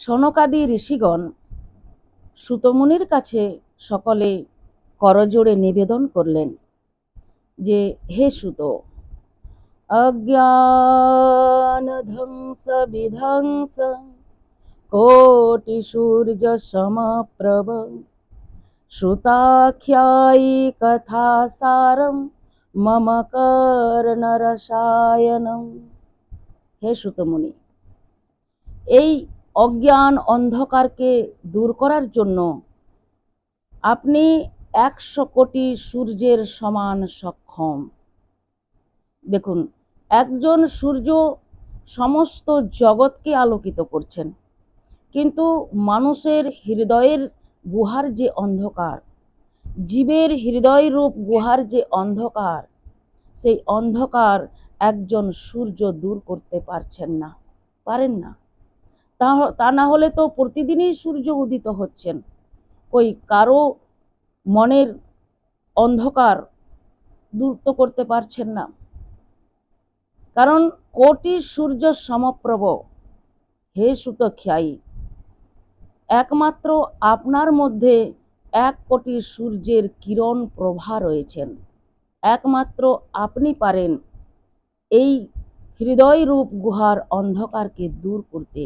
সনকাদি ঋষিগণ, সুতমুনির কাছে সকলে করজোড়ে নিবেদন করলেন যে, হে সুত অজ্ঞান ধ্বংস বিধ্বংস কোটি সূর্য সমপ্রভ শ্রুতাখ্যায়ী কথা সারম মম কর্ণরসায়নম। হে সুতমুনি, এই অজ্ঞান অন্ধকারকে দূর করার জন্য আপনি একশো কোটি সূর্যের সমান সক্ষম। দেখুন, একজন সূর্য সমস্ত জগৎকে আলোকিত করছেন, কিন্তু মানুষের হৃদয়ের গুহার যে অন্ধকার, জীবের হৃদয় রূপ গুহার যে অন্ধকার, সেই অন্ধকার একজন সূর্য দূর করতে পারছেন না, পারেন না। তা তা না হলে তো প্রতিদিনই সূর্য উদিত হচ্ছেন। ওই কারও মনের অন্ধকার দূর করতে পারছেন না। কারণ কোটি সূর্য সমপ্রভ। হে সুতখ্যায়ী, একমাত্র আপনার মধ্যে এক কোটি সূর্যের কিরণ প্রভা রয়েছেন। একমাত্র আপনি পারেন এই হৃদয়রূপ গুহার অন্ধকারকে দূর করতে।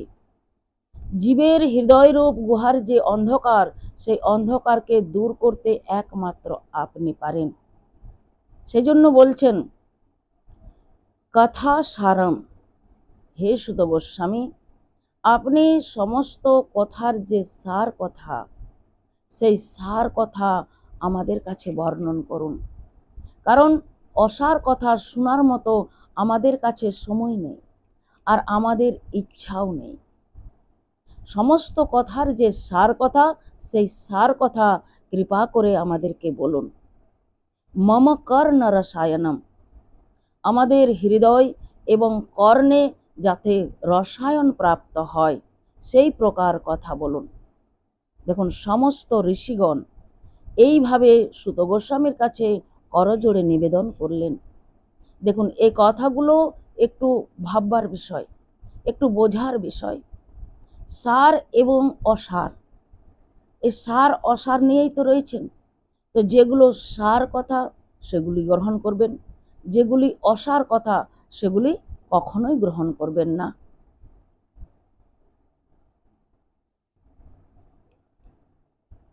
জীবের হৃদয়রূপ গুহার যে অন্ধকার, সেই অন্ধকারকে দূর করতে একমাত্র আপনি পারেন। সেজন্য বলছেন, কথা সারম। হে সুত গোস্বামী আপনি সমস্ত কথার যে সার কথা, সেই সার কথা আমাদের কাছে বর্ণন করুন। কারণ অসার কথা শোনার মতো আমাদের কাছে সময় নেই, আর আমাদের ইচ্ছাও নেই। সমস্ত কথার যে সার কথা, সেই সার কথা কৃপা করে আমাদেরকে বলুন। মম কর্ণ রসায়নম। আমাদের হৃদয় এবং কর্ণে যাতে রসায়ন প্রাপ্ত হয়, সেই প্রকার কথা বলুন। দেখুন, সমস্ত ঋষিগণ এইভাবে সুত গোস্বামীর কাছে করজোড়ে নিবেদন করলেন। দেখুন এই কথাগুলো একটু ভাববার বিষয়, একটু বোঝার বিষয়। সার এবং অসার। এই সার, অসার নিয়েই তো রয়েছেন। তো যেগুলো সার কথা, সেগুলি গ্রহণ করবেন। যেগুলি অসার কথা, সেগুলি কখনোই গ্রহণ করবেন না।